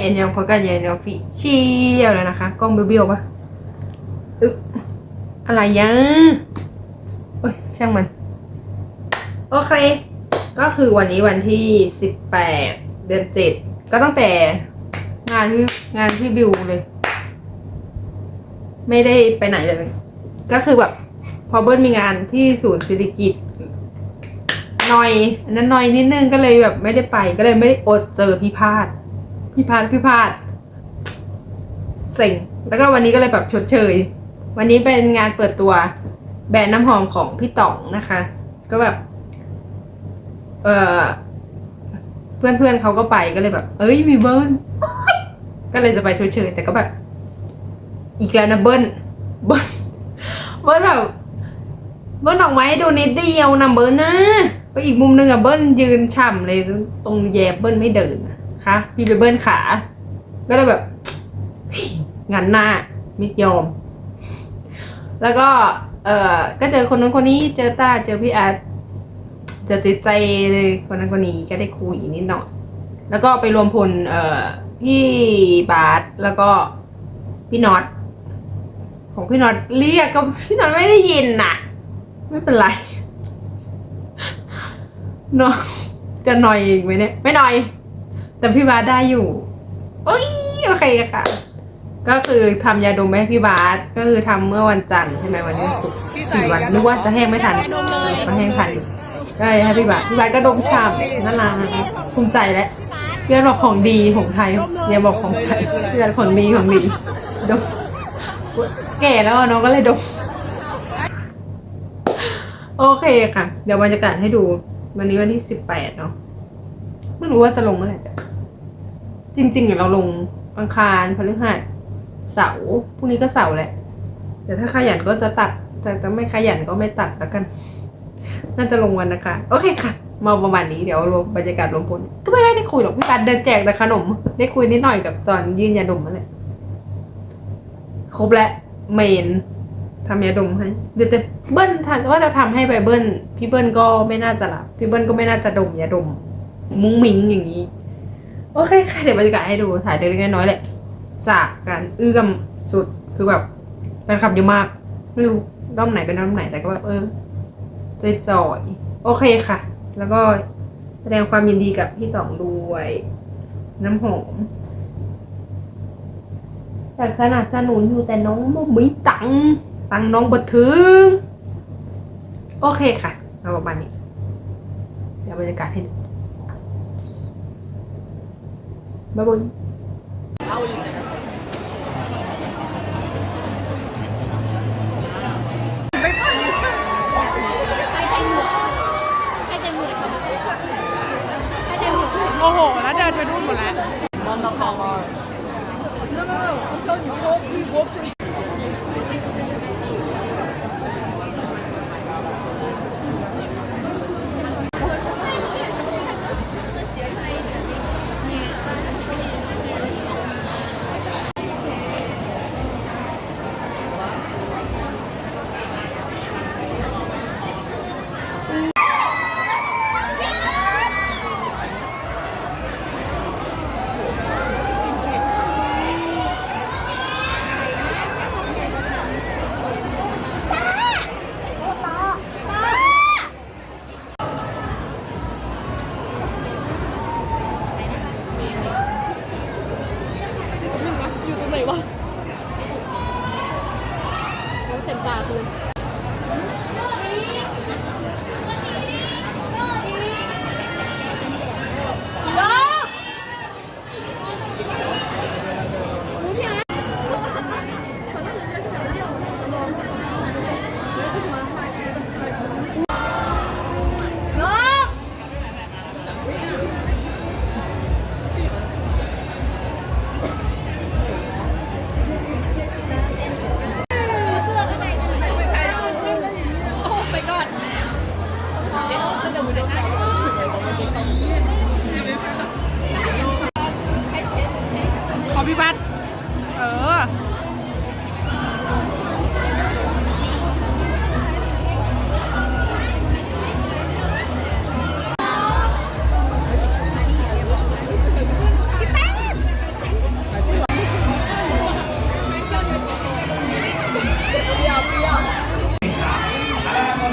เอ็นยังพอกันยันอฟิเชียลแล้วนะคะ กล้องเบี้ยวๆปะอึ๊บอะไรยะโอ้ยช่างมัน โอเค ก็คือวันนี้วันที่สิบแปดเดือนเจ็ดก็ตั้งแต่งานพี่งานพี่บิวเลย ไม่ได้ไปไหนเลย ก็คือแบบพอเบิ้ลมีงานที่ศูนย์เศิริกิจหน่อยอันนั้นหน่อยนิดนึงก็เลยแบบไม่ได้ไปก็เลยไม่ได้อดเจอพี่พาด พี่พาดพี่พาดเซ็งแล้วก็วันนี้ก็เลยแบบชดเชย วันนี้เป็นงานเปิดตัวแบรนด์น้ำหอมของพี่ต๋องนะคะ ก็แบบ เออเพื่อนเพื่อนเขาก็ไปก็เลยแบบ เอ้ยมีเบิ้ลก็เลยจะไปชดเชยแต่ก็แบบ อีกแล้วนะเบิ้ลเบิ้ลเบิ้ลแบบเบิ้ลออกมาให้ดูนิดเดียวนะเบิ้ลนะไปอีกมุมหนึ่งอะเบิ้ลยืนฉ่ำเลยตรงแยบเบิ้ลไม่เดินนะ คะพี่ไปเบิ้ลขา ก็เลยแบบงานหน้าไม่ยอม แล้วก็เออก็เจอคนนั้นคนนี้เจอตาเจอพี่อาร์ตเจะติดใจเลยคนนั้นคนนี้ก็ได้คุยนิดหน่อยแล้วก็ไปรวมพลเอ่อพี่บาสแล้วก็พี่น็อตของพี่น็อตเรียกก็พี่น็อตไม่ได้ยินน่ะ ไม่เป็นไรเนาะจะหน่อยอีกไหมเนี่ย ไม่หน่อย แต่พี่บาสได้อยู่ โอ้ยโอเคค่ะ ก็คือทำยาดมไปให้พี่บาสก็คือทำเมื่อวันจันทร์ใช่ไหมวันนี้วันศุกร์สี่วันนึกว่าจะแห้งไม่ทันก็แห้งทันอยู่ก็เลยให้พี่บาสพี่บาสก็ดมชามน่ารักภูมิใจแล้วพี่บาสบอกของดีของไทยเนี่ยบอกของไทยพี่บาสของดีของดีดมแก่แล้วอะน้องก็เลยดม โอเคค่ะ เดี๋ยวบรรยากาศให้ดู วันนี้วันที่สิบแปดเนาะไม่รู้ว่าจะลงเมื่อไหร่ จริงๆเดี๋ยวเราลงอังคารพฤหัสเสาร์พรุ่งนี้ก็เสาร์แหละแต่ถ้าขยันก็จะตัด แต่ถ้าไม่ขยันก็ไม่ตัดแล้วกัน น่าจะลงวันนะคะโอเคค่ะ มาประมาณนี้เดี๋ยวรวมบรรยากาศรวมพลก็ไม่ได้ได้คุยหรอกพี่การเดินแจกแต่ขนม ได้คุยนิดหน่อยกับตอนยื่นยาดมนั่นแหละครบแล้วเมนทำยาดมให้เดี๋ยวจะเบิ้ลทันว่าจะทำให้ไปเบิ้ลพี่เบิ้ลก็ไม่น่าจะรับพี่เบิ้ลก็ไม่น่าจะดมยาดม มุ้งมิงอย่างนี้ โอเคค่ะเดี๋ยวบรรยากาศให้ดูถ่ายเล็กๆน้อยๆแหละจากการอื้อมสุดคือแบบแฟนคลับเยอะมากไม่รู้ด้อมไหนเป็นด้อมไหนแต่ก็แบบเออใจจอยโอเคค่ะ แล้วก็แสดงความยินดีกับพี่ต๋องด้วย น้ำหอมอยากสนับสนุนอยู่แต่น้องบ่มีตังตังน้องบ่ถึง โอเคค่ะเอาประมาณนี้ เดี๋ยวบรรยากาศให้ดู บ๊ายบายโอ้โหแล้วเดินไปนู่นหมดแล้วอยู่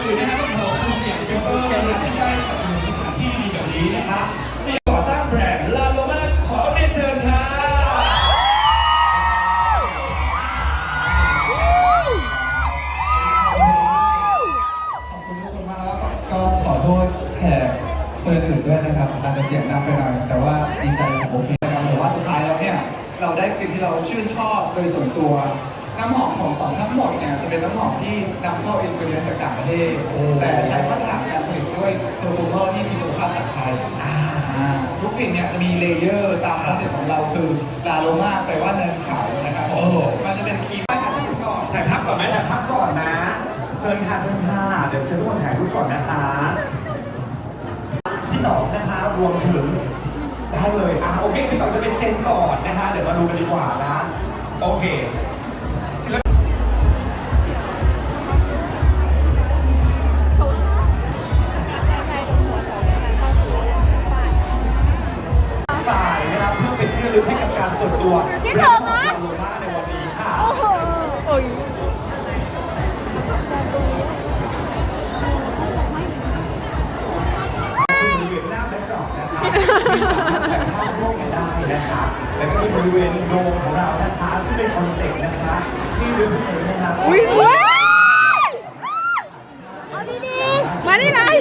อื่นนะครับต้องขอคุณเสียงเชิงเปอร์ที่ได้สนันสถานที่ดีแบบนี้นะครับ ว่าเนินเขานะครับผมมันจะเป็นครีมถ่ายรูปก่อนถ่ายภาพก่อนไหมถ่ายภาพก่อนนะ เชิญค่ะเชิญค่ะเดี๋ยวเชิญทุกคนถ่ายรูปก่อนนะคะพี่ต๋องนะคะรวมถึงได้เลยอะโอเคพี่ต๋องจะเป็นเซ็นก่อนนะคะ เดี๋ยวมาดูกันดีกว่านะโอเคศิลปสายนะครับเพื่อเป็นที่ระลึกให้กับการ เปิดตัวพี่แบรเถินงด์ขนะองลาโลมาในวันนี้ค่ะโอ้โหโอ้ยบริเวณหน้าแบ็คดรอปนะคะที่สามารถถ่ายภาพร่วมกันได้นะคะแล้วก็มีบริเวณโดมของเรานะคะซึ่งเป็นคอนเซ็ปต์นะคะ ที่รึเปอร์เซ็นต์นะคะอุ้ยว้ายเอาดีๆมานี่เลย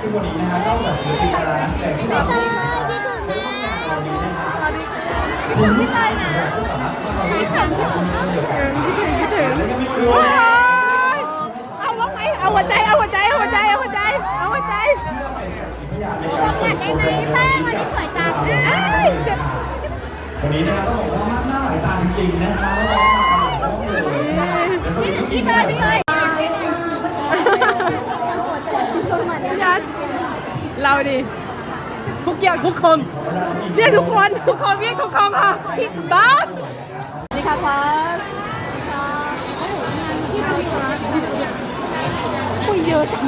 ซึ่งวันนี้นะคะนอกจากศิลปินดารานักแสดงที่มา คุณไม่เลยนะไม่เสียงที่ผมชอบคิดถึงคิดถึงคิดถึเอาล็อกไหมเอาหัวใจ เอาหัวใจ เอาหัวใจ เอาหัวใจ เอาหัวใจล็อยากได้ไหมแป้งวันนี้สวยจังวันนี้นะต้องบอกว่าหน้าหลายตาจริงๆนะคะแล้วก็ต้องเลยแต่สลยเมื่อกี้เอานเลยเราดิ ทุกอย่างทุกคนเรียกทุกคนทุกคนเรียกทุกคนค่ะพี่บอสนี่ค่ะบอสคุยเยอะจัง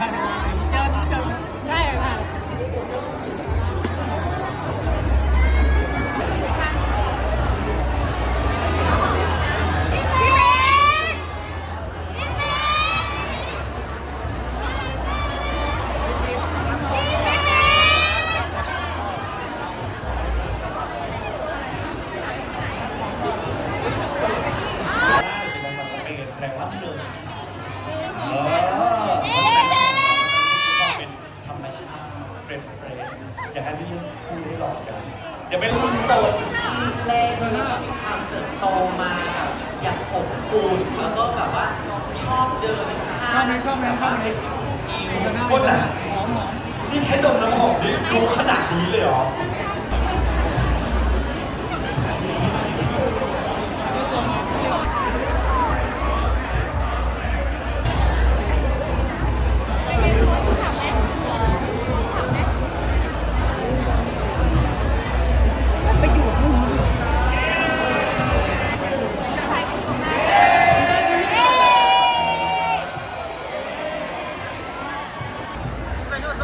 Yeah. เติบโตมาแบบอย่างอบอุ่นแล้วก็แบบว่าชอบเดินห้างชอบแบบว่าเป็นอิวคนน่ะนี่แค่ดมน้ำหอมนี่รู้ขนาดนี้เลยเหรอ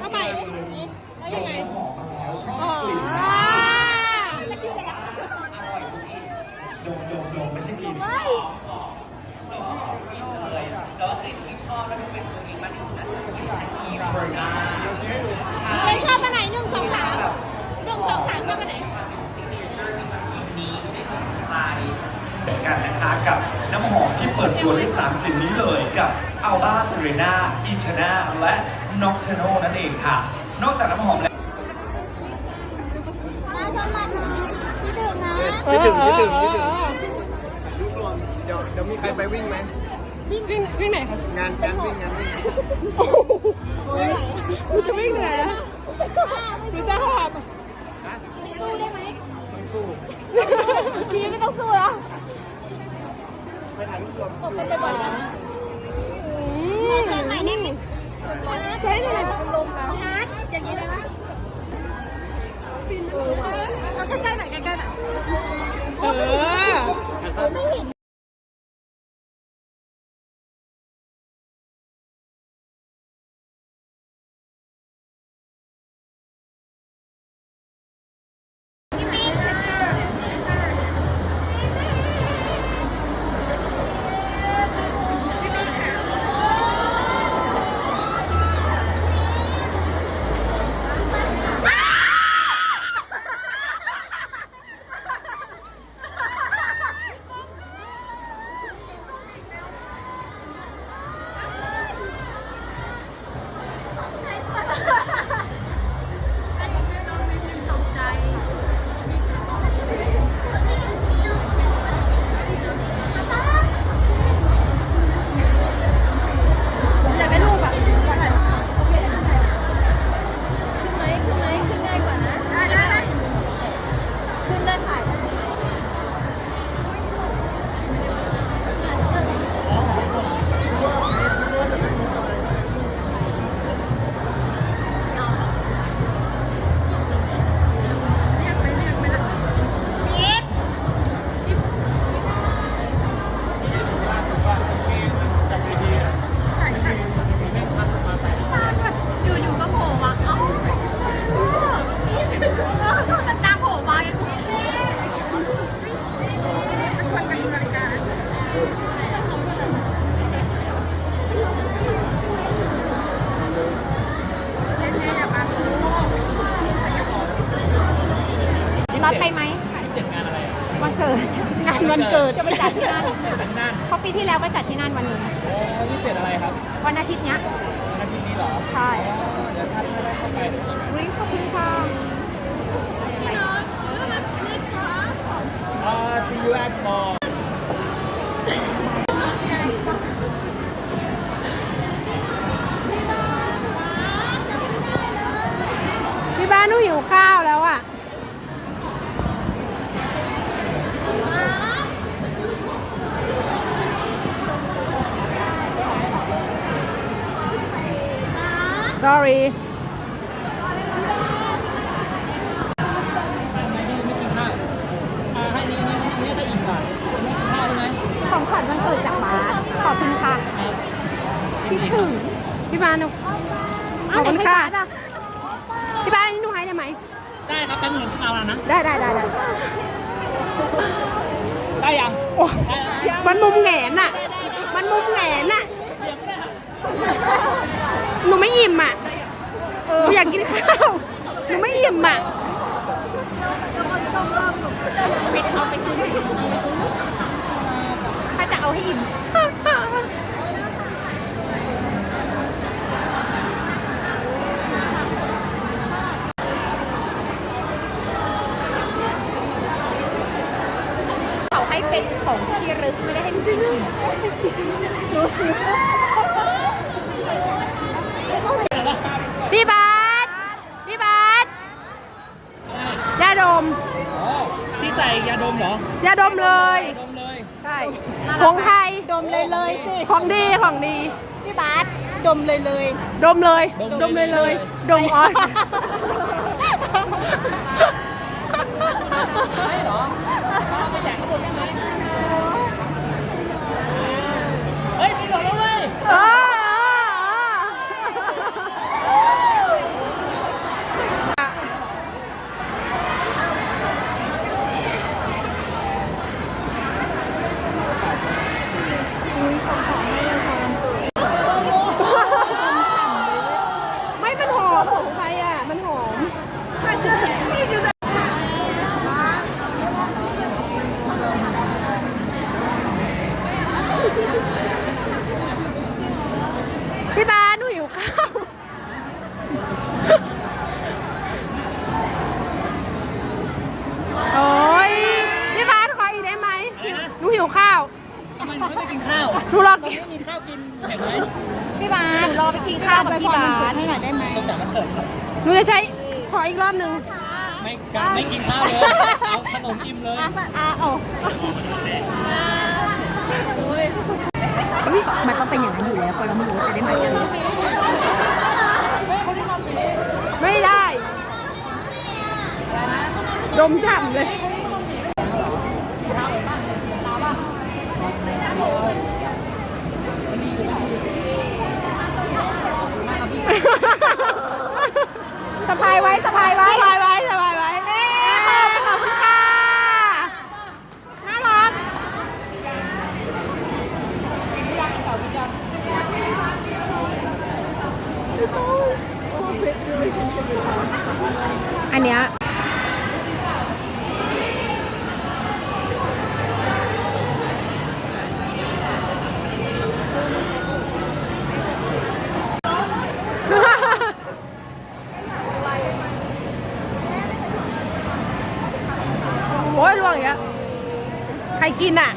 เอาใหม่ได้ถุงนี้แล้วยังไงอ๋อแล้วกินแล้วดมดมดมไม่ใช่กินเฮ้ยแล้วกลิ่นที่ชอบแล้วดูเป็นตัวเองมากที่สุดนะฉันกินอีเทรนาใช่ชอบอันไหนหนึ่งสองสามหนึ่งสองสามชอบอันไหนนี้ไม่เหมือนใครเหมือนกันนะคะกับน้ำหอมที่เปิดตัวในสามกลิ่นนี้เลยกับอัลบาเซเรนาอีเทนาและ Nocturno นั่นเองค่ะ นอกจากน้ำหอมแล้วน้าชอบมันหน่อยคิดถึงนะคิดถึงคิดถึงคิดถึงรูปรวมเดี๋ยวเดี๋ยวมีใครไปวิ่งไหมวิ่งวิ่งวิ่งไหนคะงานงานวิ่งงานวิ่งกูจะวิ่งเหนื่อยอะหรือจะหอบฮะสู้ได้ไหมต้องสู้ชีวิตไม่ต้องสู้แล้วไปถ่ายรูปรวมตกกันบ่อยๆนะ ขอเชิญใหม่ได้ไหมใช่เลยนลมนัดอย่างนี้เลยไหมเออเอาใกล้ๆหน่อยใกล้ๆหน่อยเออ back on. ขอบคุณค่ะ พี่บ้านอันนี้หนูให้ได้ไหม ได้ครับแป๊บนึงเอาแล้วนะ ได้ได้ได้ได้ได้ยังโอ้ได้แล้วนะมันมุมแหงนอะ มันมุมแหงนอะ หนูไม่อิ่มอะหนูอยากกินข้าว หนูไม่อิ่มอะไปเอาไปซื้อถ้าจะเอาให้อิ่ม เขาให้เป็นของที่ระลึกไม่ได้ให้กินพี่บาสพี่บาสยาดม อ๋อที่ใส่ยาดมเหรอยาดมเลย ยาดมเลยใช่ของไทย ดมเลยเลยสิ ของดี ของดี พี่บาสดมเลยเลย ดมเลย ดมเลยเลย ดมออน ไม่เหร แล้วเว้ย เออ ข้าวกินเห็นไหมพี่บาสรอไปกินข้าวกับพี่บาสให้หน่อยได้ไหมสงสารมันเกิดครับหนูจะใช้ขออีกรอบหนึ่งไม่การไม่กินข้าวเลยเอาขนมอิ่มเลยอะอะโอ้มันต้องเป็นอย่างนั้นอยู่แล้วพอเราไม่รู้ว่าจะได้มาเจอไม่ได้ ดมฉ่ำเลยะพายไว้สะพายไว้สบายไว้สบายไว้ขอบคุณค่ะ น่ารัก อันเนี้ย โอ้ยล่วงอย่างเงี้ยใครกินอะ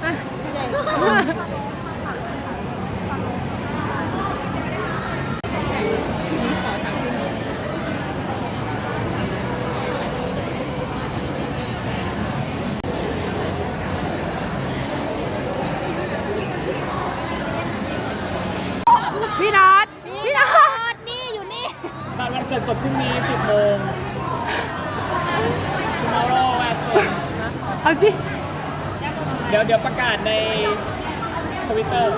พี่น็อตพี่น็อต นี่อยู่นี่ บัตรวันเกิดกดพรุ่งนี้ 10โมง tomorrow at 10 เอาสิ เดี๋ยวเดี๋ยวประกาศในทวิตเตอร์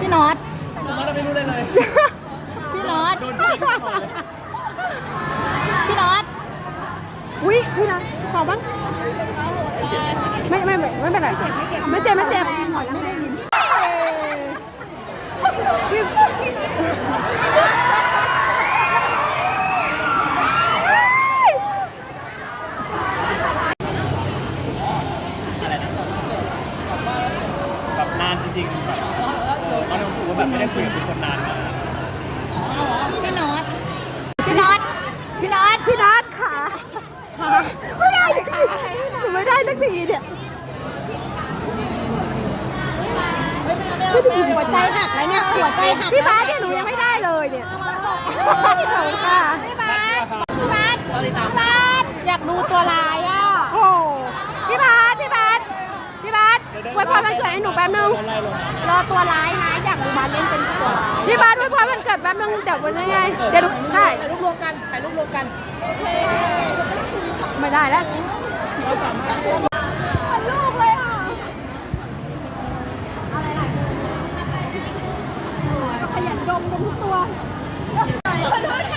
พี่น็อต tomorrow ไม่รู้เลยเลย พี่น็อต โดนชี้ก่อนเลย พี่น็อต อุ้ยพี่น็อตขอบ้าง ไม่ไม่ไม่ไม่ เป็นไรไม่เจ็บไม่เจ็บไม่ได้ยิน พี่บาสรอยากดูตัวลายอะโอ้พี่บาสพี่บาสพี่บาสไว้พอมันเกิดให้หนูแป๊บนึง รอตัวร้ายนะอยากดูบาสเล่นเป็นตัวพี่บาสไว้พอมันเกิดแป๊บนึงเดี๋ยววันนี้ไงเดี๋ยวได้ถ่ายรูปรวมกันถ่ายรูปรวมกัน ไม่ได้แล้วลูกเลยอะขยันดมดมทุกตัว Oh,